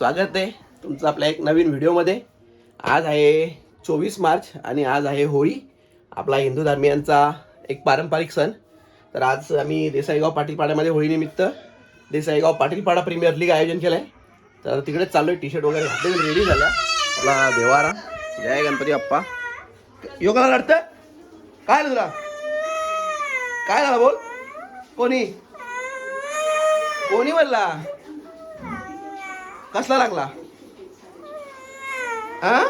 स्वागत आहे तुमचं आपल्या एक नवीन व्हिडिओमध्ये. आज आहे चोवीस मार्च आणि आज आहे होळी आपला हिंदू धर्मियांचा एक पारंपरिक सण. तर आज आम्ही देसाईगाव पाटीलपाड्यामध्ये होळीनिमित्त देसाईगाव पाटीलपाडा प्रीमियर लीग आयोजन केलं आहे तर तिकडेच चाललो आहे टी शर्ट वगैरे घातले रेडी झाल्या. आपला देवारा जय गणपती बाप्पा. योगाला लढतं काय झालं तुला? काय झालं बोल? कोणी? कोणी बोलला? कसला लागला? आ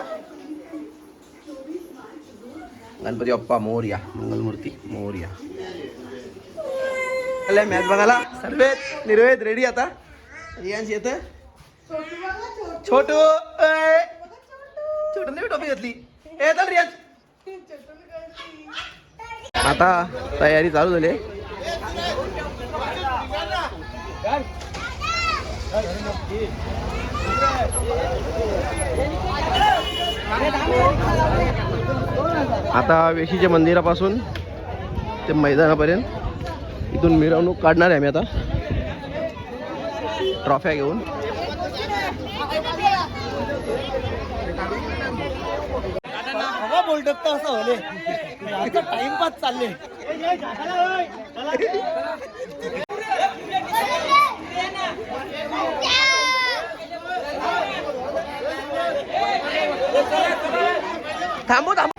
गणपती बाप्पा मोर्या मंगलमूर्ती मोर्या. आले मॅच बघायला. सर्वेत निर्वेद रेडी आता. रियांश येत छोटू ए, छोटू टोपी घेतली. ए चल रियांश. आता तयारी चालू झाली. आता वेशीच्या मंदिरापासून ते मैदानापर्यंत इथून मिरवणूक काढणार आहे आम्ही आता. ट्रॉफ्या घेऊन. हवा असं होले टाइमपास चालले थांबू थांबू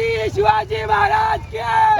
छत्रपती शिवाजी महाराज के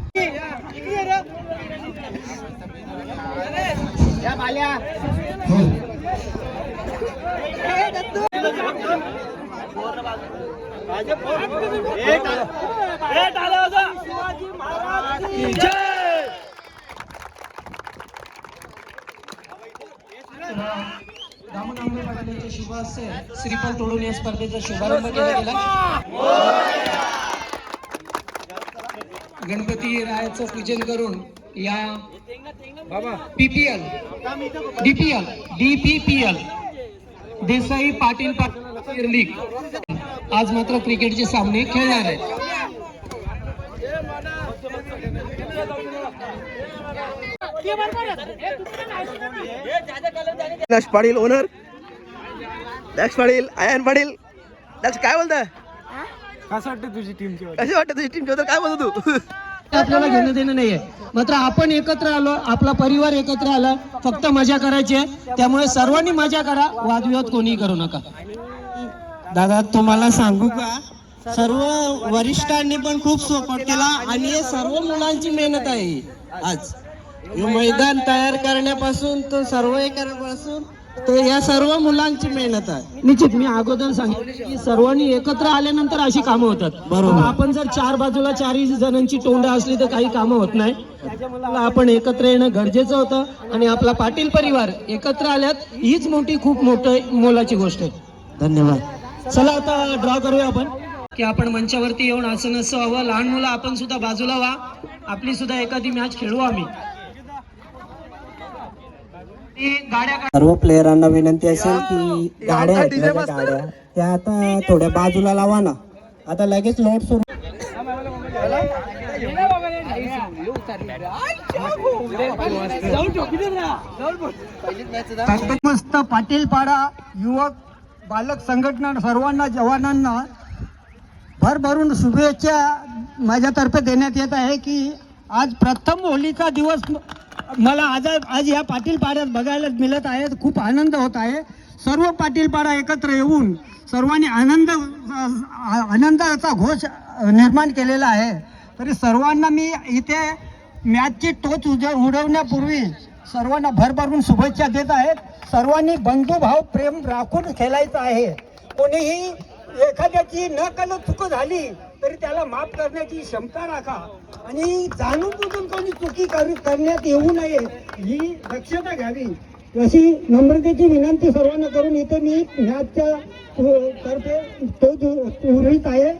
दामोदर पाटील शुभ हस्ते श्रीफल तोडून या स्पर्धेचा शुभारंभ केला गेला गणपती रायाचं पूजन करून या PPL DPL DPPL Desai Patil Patil league आज मात्र क्रिकेटचे सामने खेळणार आहेत. दक्ष पाटील ओनर. दक्ष पाटील आयन पाटील दक्ष काय बोलतं? कसं वाटतं तुझी टीमची कशी वाटतं तुझी टीम काय बोलतो तू आपल्याला घेणं देणं नाहीये. मात्र आपण एकत्र आलो आपला परिवार एकत्र आला फक्त मजा करायची आहे. त्यामुळे सर्वांनी मजा करा वादविवाद कोणीही करू नका. दादा तुम्हाला सांगू का? सर्व वरिष्ठांनी पण खूप सपोर्ट केला आणि हे सर्व मुलांची मेहनत आहे आज. मैदान तयार करण्यापासून तो सर्व हे करण्यापासून तो या सर्व मुलांची मेहनत आहे. निश्चित मी अगोदर सांगितले की सर्वांनी एकत्र आल्यानंतर अशी कामं होतात. बरोबर. आपण जर चार बाजूला चारही जणांची तोंड असली तर काही कामं होत नाही. त्याच्यामुळे आपण एकत्र येणं गरजेचं होतं आणि आपला पाटील परिवार एकत्र आल्यात हीच मोठी खूप मोठं मोलाची गोष्ट आहे. धन्यवाद. चला आता ड्रॉ करूया आपण. की आपण मंचावरती येऊन असं नसं हवं लहान मुलं आपण सुद्धा बाजूला व्हा. आपली सुद्धा एखादी मॅच खेळू आम्ही. सर्व प्लेयरांना विनंती असेल की गाड्या आहेत ना ज्या गाड्या त्या आता थोड्या बाजूला लावा ना. आता लगेच लोड सुरू मस्त पाटील पाडा युवक बालक संघटना सर्वांना जवानांना भरभरून शुभेच्छा माझ्यातर्फे देण्यात येत आहे की आज प्रथम होलीचा दिवस मला आज आज या पाटील पाड्यात बघायला मिळत आहे. खूप आनंद होत आहे. सर्व पाटील पाडा एकत्र येऊन सर्वांनी आनंद आनंदाचा घोष निर्माण केलेला आहे. तरी सर्वांना मी इथे मॅचची टोच उज उडवण्यापूर्वी सर्वांना भरभरून शुभेच्छा देत आहेत. सर्वांनी बंधुभाव प्रेम राखून खेळायचं आहे. कोणीही एखाद्याची न कल चुक झाली तरी त्याला माफ करण्याची क्षमता राखा. आणि जाणून बुजून कोणी चुकी कर- करण्यात येऊ नये ही दक्षता घ्यावी. अशी नम्रतेची विनंती सर्वांना करून इथे मी मॅचच्या तर्फे तो जो उरळीत आहे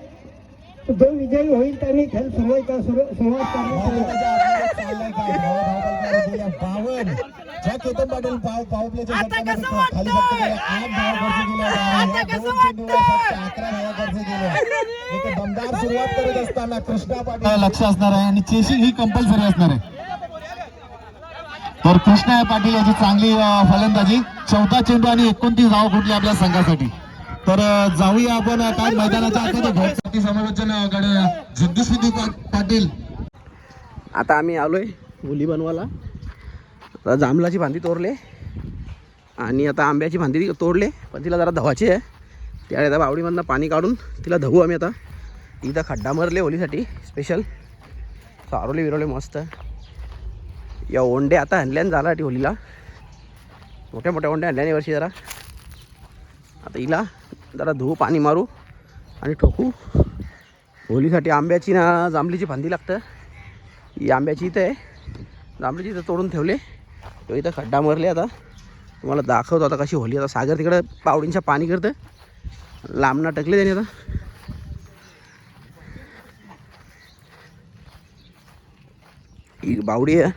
जो विजयी होईल त्यांनी खेळ सुरुवात सुरुवात करण्यात बावन ज्या केतन पाटील पाव पाव प्लेच्या गटामध्ये खाली फक्त गेले आठ धावा खर्च केल्या आणि या दोन चेंडूवर फक्त अकरा धावा खर्च केल्या एक दमदार सुरुवात करत असताना कृष्णा पाटील लक्ष असणार आहे आणि चेसिंग ही कंपल्सरी असणार आहे. तर कृष्णा पाटील याची चांगली फलंदाजी. चौदा चेंडू आणि एकोणतीस धाव फुटली आपल्या संघासाठी. तर जाऊया आपण काय मैदानाच्या समालोचन जगदीश पाटील. आता आम्ही आलोय मुली बनवायला आता जांभळाची भांदी तोरले. आणि आता आंब्याची भांदी तोडले पण तिला जरा धवाची आहे. त्या आता बावडीमधनं पाणी काढून तिला धवू आम्ही आता. इथं खड्डा मरले होलीसाठी स्पेशल सारोले विरवले मस्त. या ओंडे आता आणल्याने झाला ती होलीला मोठ्या मोठ्या ओंड्या आणल्याने वर्षी जरा. आता हिला जरा धुवू पाणी मारू आणि ठोकू. होलीसाठी आंब्याची ना जांभळीची फांदी लागतं. ही आंब्याची इथं आहे. जांभळीची इथं तोडून ठेवले. तो इथं खड्डा मरले आता. तुम्हाला दाखवतो आता कशी होली. आता सागर तिकडं पावडींच्या पाणी करतं लांबना टकले त्याने आता. ही बावडी आहे.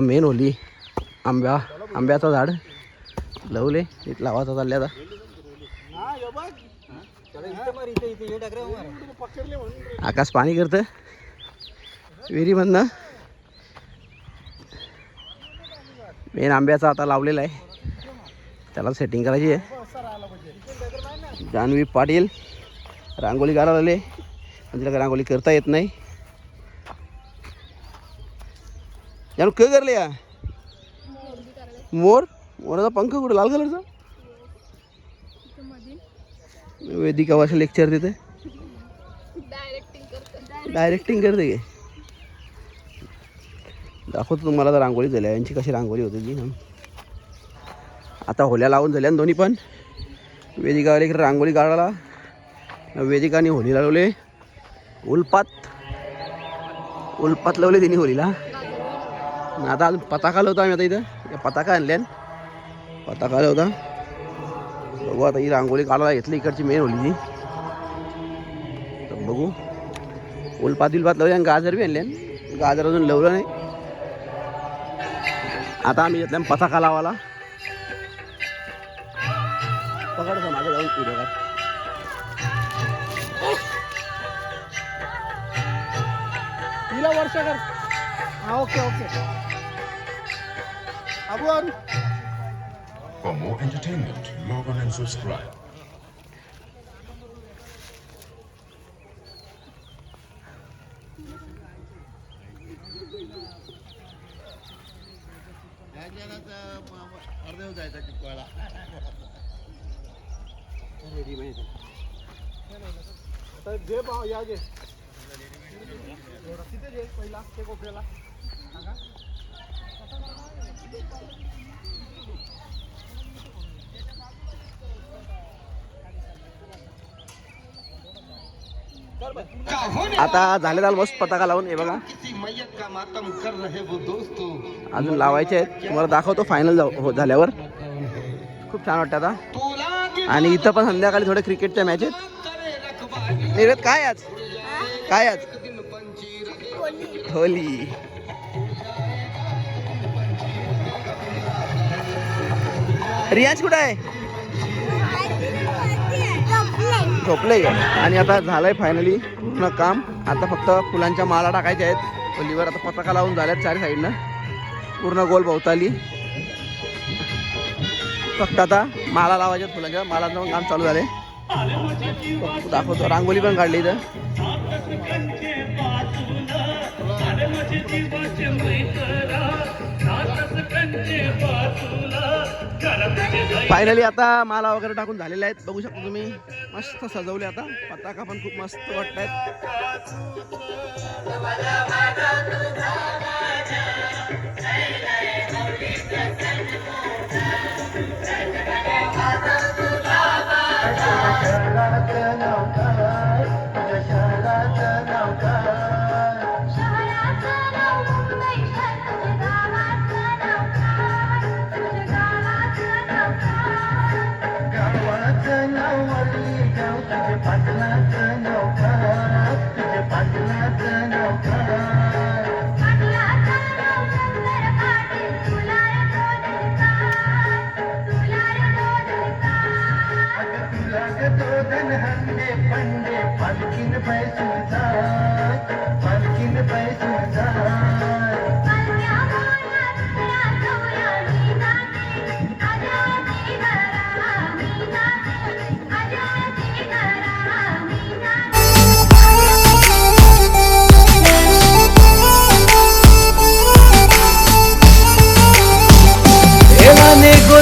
मेन होली. आंब्या आंब्याचं झाड. लवले इथं लावायचं चालले आता. आकाश पाणी करतं विहिरीमधनं. मेन आंब्याचा आता लावलेला आहे. त्याला सेटिंग करायची आहे. जान्हवी पाटील रांगोळी काढायला आले. पण तिला रांगोळी करता येत नाही. जाणू क करले या. मोर? मोराचा पंख कुठे? लाल कलरचा? वेदिका वर्ष लेक्चर देते. डायरेक्टिंग करते. की? दाखवतो तुम्हाला तर रांगोळी झाल्या. यांची कशी रांगोळी होती ती. आता होल्या लावून झाल्या ना दोन्ही पण. वेदिकावर एक रांगोळी काढायला. वेदिकाने होली लावले. उल्पात. उल्पात लावले तिने होलीला. आता अजून पताका लावतो आम्ही आता इथं. या पताका आणल्यान. पताका लावता बघू आता ही रांगोळी काढायला घेतली इकडची मेन होली ती तर बघू. उलपात बिलपात लावले आणि गाजर बी आणल्यान. गाजर अजून लावलं नाही. आता आम्ही घेतल्या पताका लावायला. पकडतो मागे जाऊन व्हिडिओ तिला वर्ष कर. हा okay okay. आपण For more entertainment, log on and subscribe. जे भाव या जे तिथे जे पहिला ते कोपऱ्याला आता झाले ऑलमोस्ट पताका लावून हे बघा. अजून लावायचे आहेत. तुम्हाला दाखवतो फायनल हो झाल्यावर. खूप छान वाटतं आता. आणि इथं पण संध्याकाळी थोडे क्रिकेटच्या मॅच आहेत. निर्वेद काय आज? काय आज? होली. रियाज कुठं आहे? झोपले. आणि आता झालंय फायनली पूर्ण काम. आता फक्त फुलांच्या माला टाकायच्या आहेत. होलीवर आता पताका लावून झाल्यात चार साईडनं. पूर्ण गोल भोवताली. फक्त आता माला लावायच्या फुलांच्या. मालांचं पण काम चालू झाले दाखवतो. रांगोली पण काढली इथं. फायनली आता माला वगैरे टाकून झालेले आहेत बघू शकता तुम्ही मस्त सजवले आता पताका पण खूप मस्त वाटत आहेत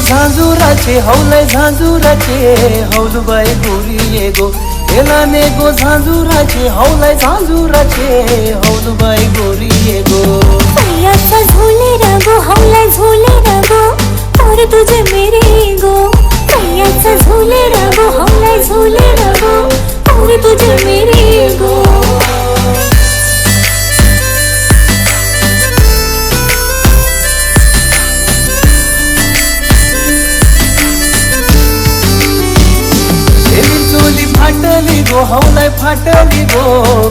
एलाने गो झांजुराचे हौलय झांजुराचे हौलुबाई गोरी ये गो एलाने गो झांजुराचे हौलय झांजुराचे हौलुबाई गोरी ये गो पैयाचा झोले रगो हौला झोले रगो और तुझे मेरे गो पैयाचा झोले रगो हौला झोले रगो गो हौलाय फाटली गो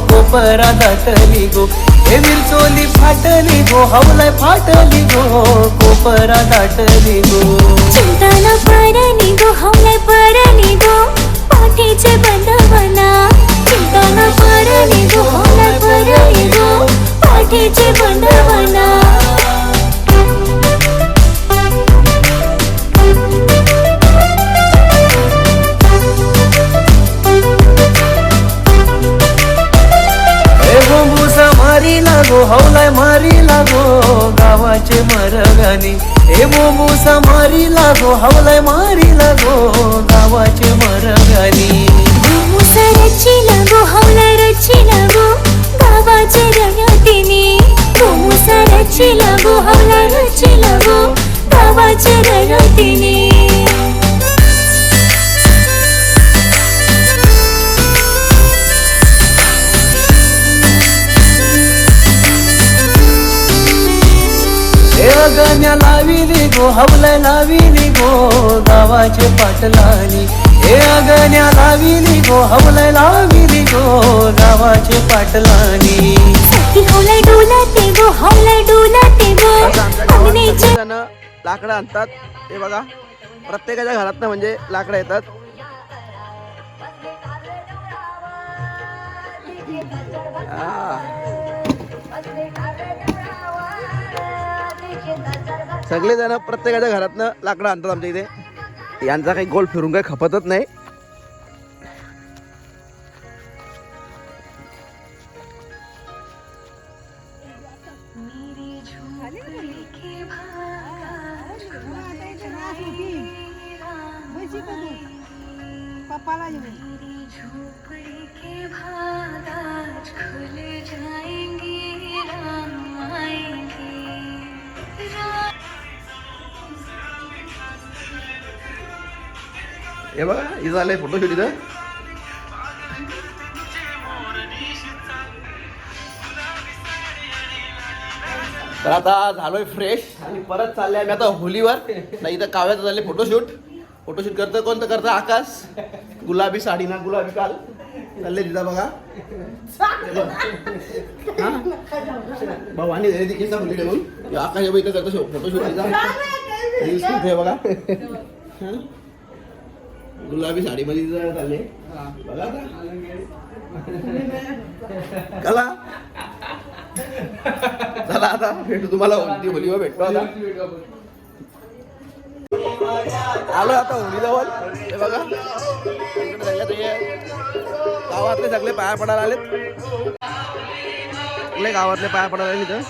कोपरा दाटली गो एवी चोली फाटली गो हौलाय फाटली गो कोपरा दाटली गो चिंता परणी गो हौलाय परणी गो पाठीचे बंधवना. चिंता न परनी गो हौलाय परणी गो पाठीचे बंधवना. मारी लागो हौलाय मारी लागो गावाचे मरगानी ए मोमोसा मारी लागो हौलाय मारी लागो गावाचे मरगानी गावाचे पाटलानी. ए अगण्या लाविली गो हवलाय लाविली गो गावाचे पाटलानी. सखी हौला डोलाते गो हौला डोलाते गो. अग्नीचे जण लाकडं आणतात. ते बघा प्रत्येकाच्या घरात म्हणजे लाकडं येतात. सगळे जण प्रत्येकाच्या घरातनं लाकडं आणतात आमच्या इथे. यांचा काही गोल फिरून काही खपतच नाही. हे बघा इथं झालंय आहे फोटोशूट इथं. तर आता झालोय फ्रेश आणि परत चालले आम्ही आता होलीवर. नाही इथं काव्याचं झाले फोटोशूट फोटोशूट करतं कोणतं करतं आकाश. गुलाबी साडी ना गुलाबी काल. चालले तिथं बघा. भावानी घरी देखील सांगली म्हणून आकाश इथं करतो फोटोशूट तिचा बघा? गुलाबी साडीमध्ये तिथं चालले. बघा आता. चला. चला आता. भेटू तुम्हाला. होली होलीवर भेटतो आता. आलो आता होली जवळ हे बघा. गावातले सगळे पाया पडायला आलेत. गावातले पाया पडायला आले इथं?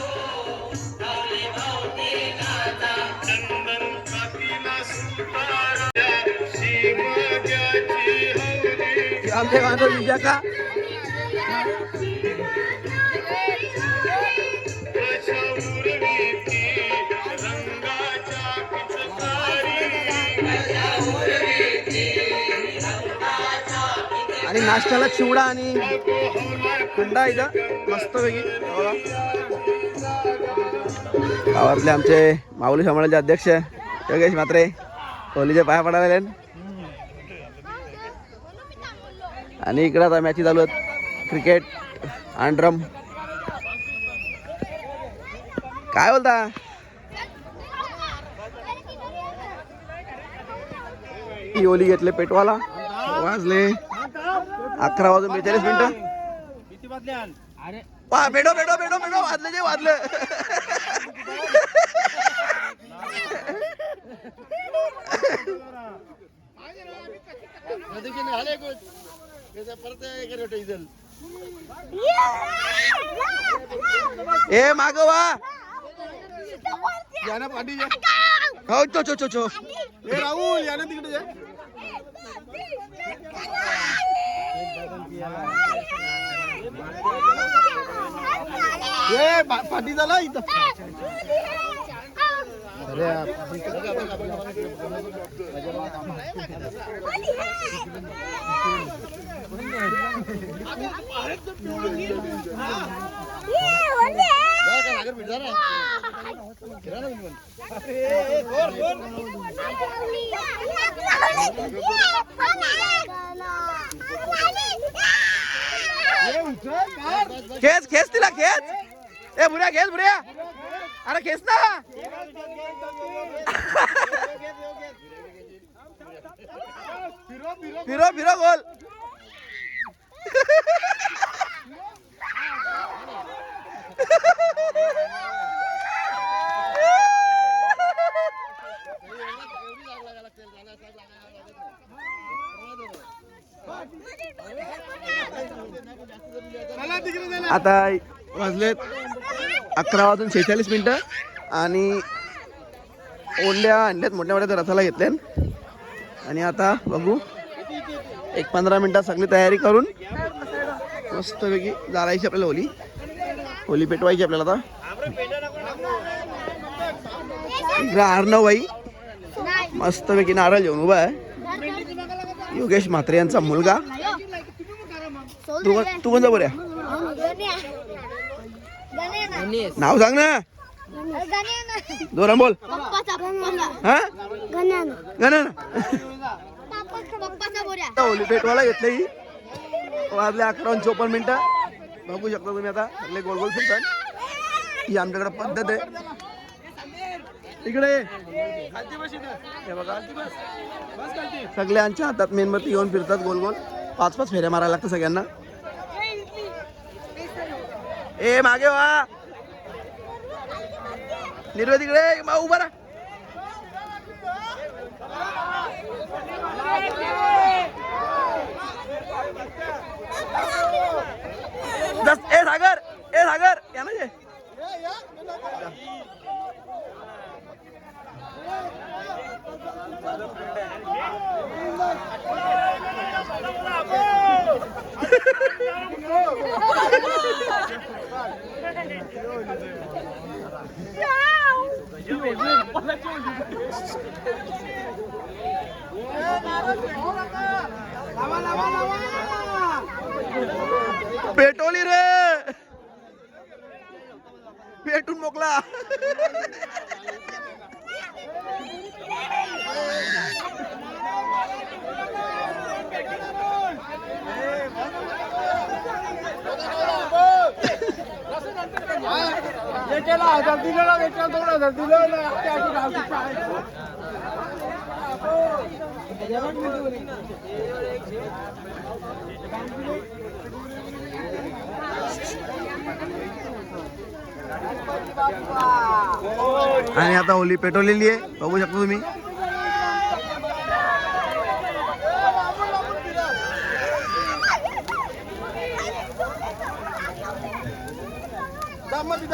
आमचे आमच्या गावात का? आणि नाश्त्याला चिवडा आणि कुंडा इथं. मस्त पैकी गावातले आमचे माऊली समाजाचे अध्यक्ष योगेश मात्रे होलीचे पाया पडायला आले आणि इकडे आता मॅची चालू आहेत. क्रिकेट आंड्रम काय बोलता? ही ओली घेतले पेटवाला. वाजले. अकरा वाजून बेचाळीस मिनिटं. पा बेडो बेडो बेडो बेडो वाजले जे वाजलं. ए मागवा याना पाठी हो चो चो चो चो ए राहुल याना तिकडे जा. ए पाठी झाला इथं. खेच खेच तिला खेच. ए बुऱ्या खेच बुऱ्या. अरे खेच ना. फिरो फिरो गोल आता वाजलेत. अकरा वाजून शेहेचाळीस मिनटं. आणि ओंड्या आणल्यात मोठ्या मोठ्या रथाला घेतल्यात. आणि आता बघू. एक पंधरा मिनटात सगळी तयारी करून मस्तपैकी जायची आपल्याला होली. होली पेटवायची आपल्याला आता. इकडे अर्णवबाई मस्तपैकी नारळ घेऊन उभा आहे. योगेश म्हात्रे यांचा मुलगा. तू तू कोणता बऱ्या नाव सांग ना. दोरा बोल हा? गणन. पेटवाला घेतलं ही. वाजले अकरा चोपन्न मिनिटं. बघू शकता तुम्ही आता. सगळे गोल गोल फिरतात ही आमच्याकडे पद्धत आहे. इकडे हे बघा. सगळ्यांच्या हातात मेणबत्ती घेऊन फिरतात गोल गोल पाच पाच फेऱ्या मारायला लागतात सगळ्यांना. ए मागे वा. निर्वे तिकडे मा उभा राहा. ए सागर ए सागर या ना ये. पेटोली रे पेटून मोकला आणि आता होली पेटवलेली आहे बघू शकता तुम्ही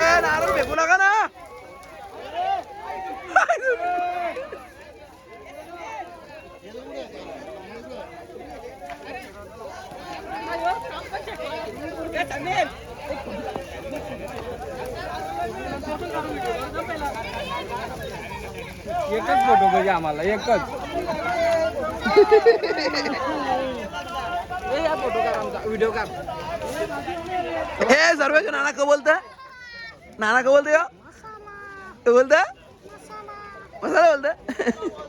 ए, नारळ फेकू नका ना एकच फोटो पाहिजे आम्हाला एकच. फोटो काढ आमचा व्हिडिओ काढ. हे सर्वेश नाना का बोलत नाना का बोलते बोलत मसाला बोलत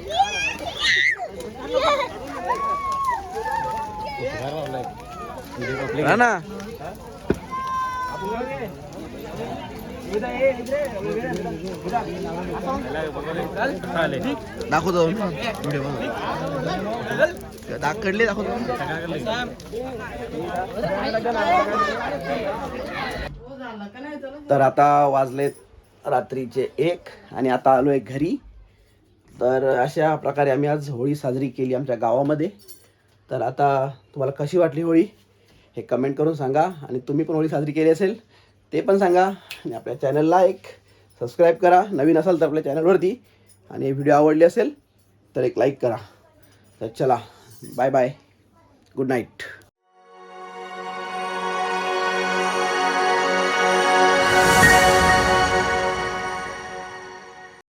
ना दाखवतो. व्हिडिओ दाग कडले दाखवतो. तर आता वाजलेत रात्रीचे एक आणि आता आलो आहे घरी. तर अशा प्रकारे आम्ही आज होळी साजरी केली आमच्या गावामध्ये. तर आता तुम्हाला कशी वाटली होळी हे कमेंट करून सांगा आणि तुम्ही पण होळी साजरी केली असेल ते पण सांगा आणि आपल्या चॅनलला एक सबस्क्राईब करा. नवीन असाल तर आपल्या चॅनलवरती आणि व्हिडिओ आवडले असेल तर एक लाईक करा. तर चला बाय बाय गुड नाईट